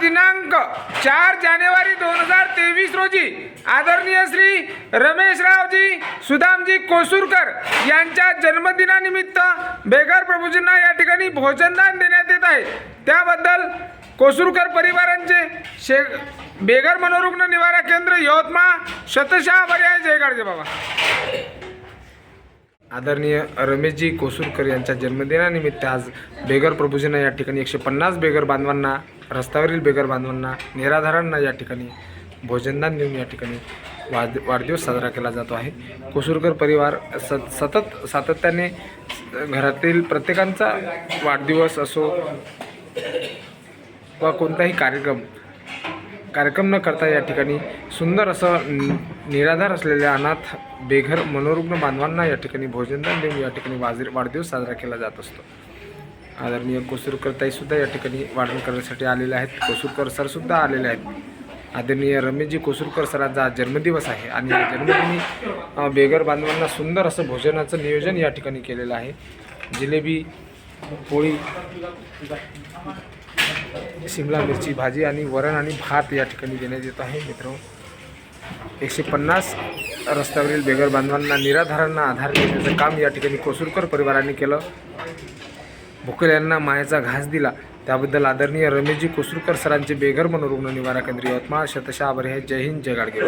दिनांक चार जानेवारी दोन हजार तेवीस रोजी आदरणीय श्री रमेशरावजी सुदामजी कोसूरकर यांच्या जन्मदिनानिमित्त बेघर प्रभूजींना या ठिकाणी भोजनदान देण्यात येत आहे. त्याबद्दल कोसूरकर परिवारांचे शे बेघर मनोरुग्ण निवारा केंद्र यवतमाळ शतशः पर्याय जय गाडगे बाबा. आदरणीय रमेशजी कोसूरकर यांच्या जन्मदिनानिमित्त आज बेघर प्रभूजींना या ठिकाणी एकशे पन्नास बेघर बांधवांना रस्त्यावरील बेगर बांधवांना निराधारांना या ठिकाणी भोजनदान देऊन या ठिकाणी वाद वाढदिवस साजरा केला जातो आहे. कुसुरकर परिवार सत सतत सातत्याने घरातील प्रत्येकांचा वाढदिवस असो वा कोणताही कार्यक्रम कार्यक्रम न करता या ठिकाणी सुंदर असं निराधार असलेल्या अनाथ बेघर मनोरुग्ण बांधवांना या ठिकाणी भोजनदान देऊन या ठिकाणी वाज वाढदिवस साजरा केला जात असतो. आदरणीय कोसूरकरताईसुद्धा या ठिकाणी वाढण करण्यासाठी आलेले आहेत. कोसूरकर सरसुद्धा आलेले आहेत. आदरणीय रमेशजी कोसूरकर सरांचा आज जन्मदिवस आहे आणि या जन्मदिनी बेगर बांधवांना सुंदर असं भोजनाचं नियोजन या ठिकाणी केलेलं आहे. जिलेबी पोळी शिमला मिरची भाजी आणि वरण आणि भात या ठिकाणी देण्यात येत आहे. मित्र एकशे पन्नास रस्त्यावरील बेगर बांधवांना निराधारांना आधार देण्याचं काम या ठिकाणी कोसूरकर परिवाराने केलं. भुकेल्यांना मायाचा घास दिला. त्याबद्दल आदरणीय रमेशजी कोसुरकर सरांचे बेघर मनोरुग्ण निवारा केंद्र यवतमाळ शतशा आभार हे जय हिंद जय गाडगे